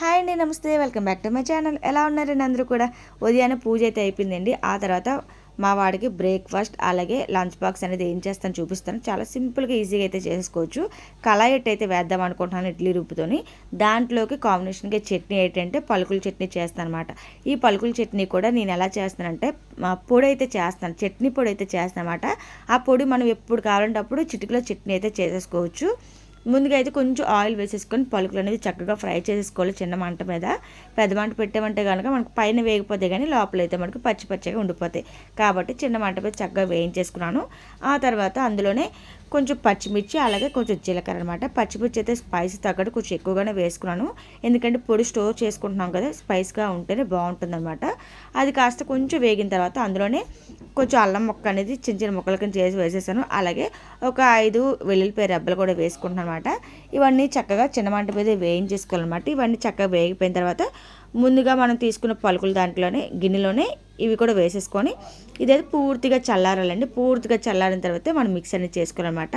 Hi అండి నమస్తే. Welcome back to my channel. ఎలా ఉన్నారండి అందరూ కూడా ఉదయాన్నే పూజ అయితే అయిపోయిందండి. ఆ తర్వాత మా వాడికి బ్రేక్ఫాస్ట్ అలాగే లంచ్ బాక్స్ అనేది ఏం చేస్తాను చూపిస్తాను. చాలా సింపుల్గా ఈజీగా అయితే చేసుకోవచ్చు. కళాయి అయితే వేద్దాం అనుకుంటున్నాను ఇడ్లీ రూపుతోని దాంట్లోకి కాంబినేషన్గా చట్నీ ఏంటంటే పలుకుల చట్నీ చేస్తాను అనమాట ఈ పలుకుల చట్నీ కూడా నేను ఎలా చేస్తానంటే పొడి అయితే చేస్తాను చట్నీ పొడి అయితే చేస్తాను అనమాట ఆ పొడి మనం ఎప్పుడు కావాలంటే అప్పుడు చిటికలో చట్నీ అయితే చేసేసుకోవచ్చు. ముందుగా అయితే కొంచెం ఆయిల్ వేసేసుకొని పలుకులు అనేది చక్కగా ఫ్రై చేసేసుకోవాలి చిన్న మంట మీద. పెద్ద మంట పెట్టామంటే కనుక మనకు పైన వేగిపోతే కానీ లోపల అయితే మనకు పచ్చి పచ్చిగా ఉండిపోతాయి. కాబట్టి చిన్న మంట మీద చక్కగా వేయించేసుకున్నాను. ఆ తర్వాత అందులోనే కొంచెం పచ్చిమిర్చి అలాగే కొంచెం జీలకర్ర అనమాట పచ్చిమిర్చి అయితే స్పైస్ తగ్గట్టు కొంచెం ఎక్కువగానే వేసుకున్నాను. ఎందుకంటే పొడి స్టోర్ చేసుకుంటున్నాం కదా స్పైస్గా ఉంటేనే బాగుంటుందన్నమాట. అది కాస్త కొంచెం వేగిన తర్వాత అందులోనే కొంచెం అల్లం మొక్క అనేది చిన్న చిన్న ముక్కల కింద చేసి వేసేసాను. అలాగే ఒక ఐదు వెల్లుల్లిపాయ రెబ్బలు కూడా వేసుకుంటున్నాను అనమాట ఇవన్నీ చక్కగా చిన్న మంట మీద వేయించేసుకోవాలన్నమాట. ఇవన్నీ చక్కగా వేగిపోయిన తర్వాత ముందుగా మనం తీసుకున్న పలుకులు దాంట్లోనే గిన్నెలోనే ఇవి కూడా వేసేసుకొని ఇదైతే పూర్తిగా చల్లారాలండి. పూర్తిగా చల్లారిన తర్వాత మనం మిక్స్ అనేది చేసుకోవాలన్నమాట.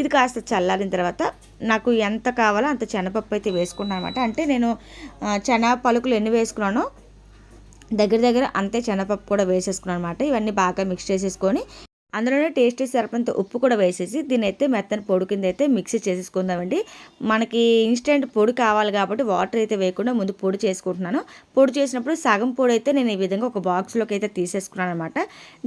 ఇది కాస్త చల్లారిన తర్వాత నాకు ఎంత కావాలో అంత శనగపప్పు అయితే వేసుకున్నాను అనమాట అంటే నేను శనగ పలుకులు ఎన్ని వేసుకున్నానో దగ్గర దగ్గర అంతే శనగపప్పు కూడా వేసేసుకున్నాను అనమాట ఇవన్నీ బాగా మిక్స్ చేసేసుకొని అందులోనే టేస్టీ సరిపంత ఉప్పు కూడా వేసేసి దీని అయితే మెత్తని పొడి కింద అయితే మిక్సీ చేసేసుకుందామండి. మనకి ఇన్స్టెంట్ పొడి కావాలి కాబట్టి వాటర్ అయితే వేయకుండా ముందు పొడి చేసుకుంటున్నాను. పొడి చేసినప్పుడు సగం పొడి అయితే నేను ఈ విధంగా ఒక బాక్స్లోకి అయితే తీసేసుకున్నాను అనమాట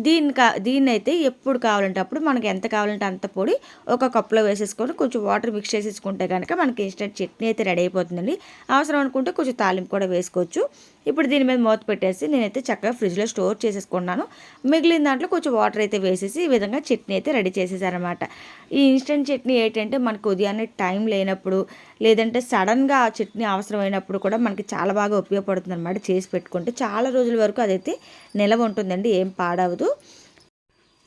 దీన్ని కా దీన్ని అయితే ఎప్పుడు కావాలంటే అప్పుడు మనకి ఎంత కావాలంటే అంత పొడి ఒక కప్లో వేసేసుకొని కొంచెం వాటర్ మిక్స్ చేసేసుకుంటే కనుక మనకి ఇన్స్టెంట్ చట్నీ అయితే రెడీ అయిపోతుందండి. అవసరం అనుకుంటే కొంచెం తాలింపు కూడా వేసుకోవచ్చు. ఇప్పుడు దీని మీద మూత పెట్టేసి నేనైతే చక్కగా ఫ్రిడ్జ్లో స్టోర్ చేసేసుకున్నాను. మిగిలిన దాంట్లో కొంచెం వాటర్ అయితే వేసేసి ఈ విధంగా చట్నీ అయితే రెడీ చేసేసారనమాట ఈ ఇన్స్టెంట్ చట్నీ ఏంటంటే మనకు ఉదయాన్నే టైం లేనప్పుడు లేదంటే సడన్గా ఆ చట్నీ అవసరమైనప్పుడు కూడా మనకి చాలా బాగా ఉపయోగపడుతుంది అనమాట చేసి పెట్టుకుంటే. చాలా రోజుల వరకు అదైతే నిలవ ఉంటుందండి ఏం పాడవదు.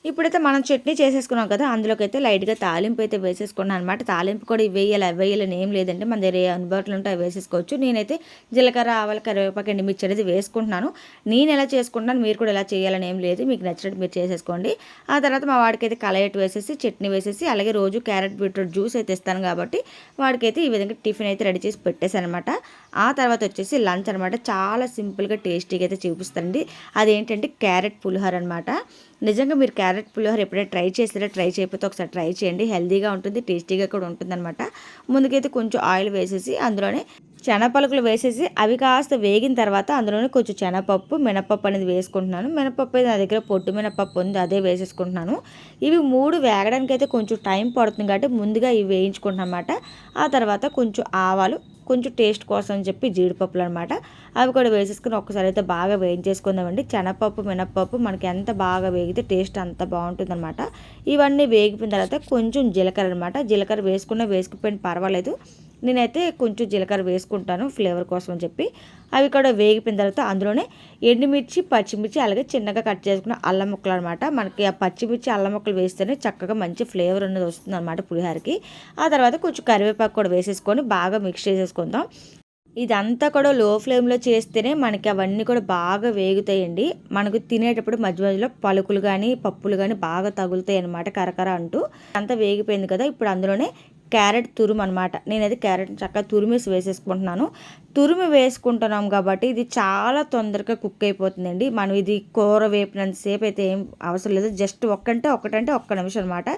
ఇప్పుడైతే మనం చట్నీ చేసేసుకున్నాం కదా అందులోకి అయితే లైట్గా తాలింపు అయితే వేసేసుకున్నాను అనమాట తాలింపు కూడా వేయాలి వేయాలని ఏం లేదంటే మన దగ్గర అందుబాటులో ఉంటే అవి వేసేసుకోవచ్చు. నేనైతే జీలకర్ర ఆవల కరివేపాకు ఎండుమిర్చి అనేది వేసుకుంటున్నాను. నేను ఎలా చేసుకుంటున్నాను మీరు కూడా ఎలా చేయాలని ఏం లేదు. మీకు నచ్చినట్టు మీరు చేసేసుకోండి. ఆ తర్వాత మా వాడికైతే కలయట్ వేసేసి చట్నీ వేసేసి అలాగే రోజు క్యారెట్ బీట్రూట్ జ్యూస్ అయితే ఇస్తాను కాబట్టి వాడికైతే ఈ విధంగా టిఫిన్ అయితే రెడీ చేసి పెట్టేశాను అనమాట ఆ తర్వాత వచ్చేసి లంచ్ అనమాట చాలా సింపుల్గా టేస్టీగా అయితే చూపిస్తానండి. అదేంటంటే క్యారెట్ పులిహోర అనమాట నిజంగా మీరు క్యారెట్ పులిహోర ఎప్పుడైనా ట్రై చేసారో ట్రై చేయకపోతే ఒకసారి ట్రై చేయండి. హెల్దీగా ఉంటుంది టేస్టీగా కూడా ఉంటుందన్నమాట. ముందుకైతే కొంచెం ఆయిల్ వేసేసి అందులోనే శనగపలుకులు వేసేసి అవి కాస్త వేగిన తర్వాత అందులోనే కొంచెం శనగపప్పు మినపప్పు అనేది వేసుకుంటున్నాను. మినపప్పు అయితే నా దగ్గర పొట్టు మినపప్పు ఉంది అదే వేసేసుకుంటున్నాను. ఇవి మూడు వేగడానికి అయితే కొంచెం టైం పడుతుంది కాబట్టి ముందుగా ఇవి వేయించుకుంటున్నాను అనమాట ఆ తర్వాత కొంచెం ఆవాలు కొంచెం టేస్ట్ కోసం అని చెప్పి జీడిపప్పులు అనమాట అవి కూడా వేసేసుకుని ఒక్కసారి అయితే బాగా వేయించేసుకుందామండి. శనగపప్పు మినప్పప్పు మనకి ఎంత బాగా వేగితే టేస్ట్ అంత బాగుంటుంది అనమాట ఇవన్నీ వేగిపోయిన తర్వాత కొంచెం జీలకర్ర అనమాట జీలకర్ర వేసుకున్న వేసుకుపోయిన పర్వాలేదు. నేనైతే కొంచెం జీలకర్ర వేసుకుంటాను ఫ్లేవర్ కోసం అని చెప్పి. అవి కూడా వేగిపోయిన తర్వాత అందులోనే ఎండుమిర్చి పచ్చిమిర్చి అలాగే చిన్నగా కట్ చేసుకున్న అల్లం ముక్కలు అనమాట మనకి ఆ పచ్చిమిర్చి అల్లం ముక్కలు వేస్తేనే చక్కగా మంచి ఫ్లేవర్ అనేది వస్తుంది అనమాట పులిహారకి. ఆ తర్వాత కొంచెం కరివేపాకు కూడా వేసేసుకొని బాగా మిక్స్ చేసేసుకుందాం. ఇదంతా కూడా లో ఫ్లేమ్లో చేస్తేనే మనకి అవన్నీ కూడా బాగా వేగుతాయండి. మనకు తినేటప్పుడు మధ్య మధ్యలో పలుకులు కానీ పప్పులు కానీ బాగా తగులుతాయి అనమాట కరకర అంటూ. అంతా వేగిపోయింది కదా ఇప్పుడు అందులోనే క్యారెట్ తురుము అనమాట నేనైతే క్యారెట్ చక్కగా తురిమేసి వేసేసుకుంటున్నాను. తురిమి వేసుకుంటున్నాం కాబట్టి ఇది చాలా తొందరగా కుక్ అయిపోతుందండి. మనం ఇది కూర వేపినంతసేపు అయితే ఏం అవసరం లేదు. జస్ట్ ఒక్కంటే ఒకటంటే ఒక్క నిమిషం అనమాట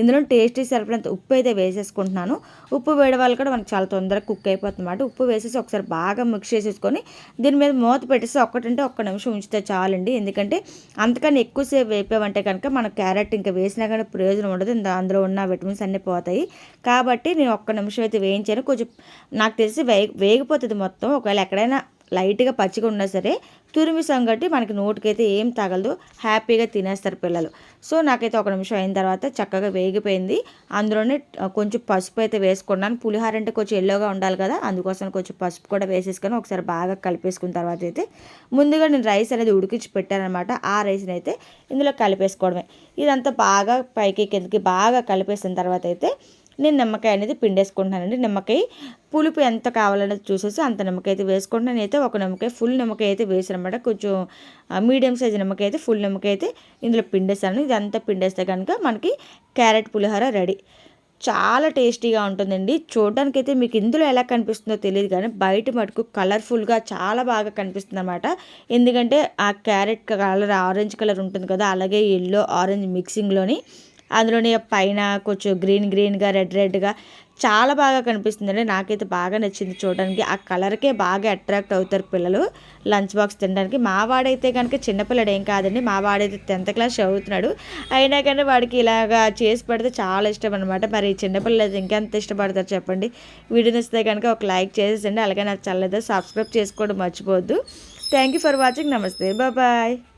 ఇందులో టేస్టీ సరిపడినంత ఉప్పు అయితే వేసేసుకుంటున్నాను. ఉప్పు వేయడం వల్ల కూడా మనకి చాలా తొందరగా కుక్ అయిపోతుంది అనమాట ఉప్పు వేసేసి ఒకసారి బాగా మిక్స్ చేసేసుకొని దీని మీద మూత పెట్టేసి ఒక్కటంటే ఒక్క నిమిషం ఉంచితే చాలండి. ఎందుకంటే అంతకన్నా ఎక్కువసేపు వేపామంటే కనుక మనం క్యారెట్ ఇంకా వేసినా కానీ ప్రయోజనం ఉండదు. అందులో ఉన్న విటమిన్స్ అన్నీ పోతాయి. కాబట్టి నేను ఒక్క నిమిషం అయితే వేయించాను. కొంచెం నాకు తెలిసి వేగి వేగిపోతుంది మొత్తం. ఒకవేళ ఎక్కడైనా లైట్గా పచ్చిగా ఉన్నా సరే తురిమి సంగటి మనకి నోటికైతే ఏం తగలదు. హ్యాపీగా తినేస్తారు పిల్లలు. సో నాకైతే ఒక నిమిషం అయిన తర్వాత చక్కగా వేగిపోయింది. అందులోనే కొంచెం పసుపు అయితే వేసుకున్నాను. పులిహార అంటే కొంచెం ఎల్లోగా ఉండాలి కదా అందుకోసం కొంచెం పసుపు కూడా వేసేసుకొని ఒకసారి బాగా కలిపేసుకున్న తర్వాత అయితే ముందుగా నేను రైస్ అనేది ఉడికించి పెట్టానమాట ఆ రైస్ని అయితే ఇందులో కలిపేసుకోవడమే. ఇదంతా బాగా పైకి కిందకి బాగా కలిపేసిన తర్వాత అయితే నేను నిమ్మకాయ అనేది పిండేసుకుంటున్నానండి. నిమ్మకాయ పులుపు ఎంత కావాలనేది చూసేసి అంత నిమ్మకాయ అయితే వేసుకుంటున్నాను. అయితే ఒక నిమ్మకాయ ఫుల్ నిమ్మకాయ అయితే వేసానమాట కొంచెం మీడియం సైజ్ నిమ్మకాయ అయితే ఫుల్ నిమ్మకాయ అయితే ఇందులో పిండేస్తాను ఇదంతా పిండేస్తే కనుక మనకి క్యారెట్ పులిహోర రెడీ. చాలా టేస్టీగా ఉంటుందండి. చూడడానికైతే అయితే మీకు ఇందులో ఎలా కనిపిస్తుందో తెలియదు కానీ బయట మటుకు కలర్ఫుల్గా చాలా బాగా కనిపిస్తుంది అనమాట ఎందుకంటే ఆ క్యారెట్ కలర్ ఆరెంజ్ కలర్ ఉంటుంది కదా అలాగే ఎల్లో ఆరెంజ్ మిక్సింగ్లోని అందులోని పైన కొంచెం గ్రీన్ గ్రీన్గా రెడ్ రెడ్గా చాలా బాగా కనిపిస్తుందండి. నాకైతే బాగా నచ్చింది చూడడానికి. ఆ కలర్కే బాగా అట్రాక్ట్ అవుతారు పిల్లలు లంచ్ బాక్స్ తినడానికి. మా వాడైతే కనుక చిన్నపిల్లడు ఏం కాదండి. మా వాడైతే టెన్త్ క్లాస్ చదువుతున్నాడు. అయినా కానీ వాడికి ఇలాగా చేసి పెడితే చాలా ఇష్టం అనమాట మరి చిన్నపిల్లలు అయితే ఇంకెంత ఇష్టపడతారు చెప్పండి. వీడియో నచ్చితే కనుక ఒక లైక్ చేసేసండి. అలాగే నాకు చల్లదో సబ్స్క్రైబ్ చేసుకోవడం మర్చిపోవద్దు. Thank you for watching. నమస్తే. బాయ్.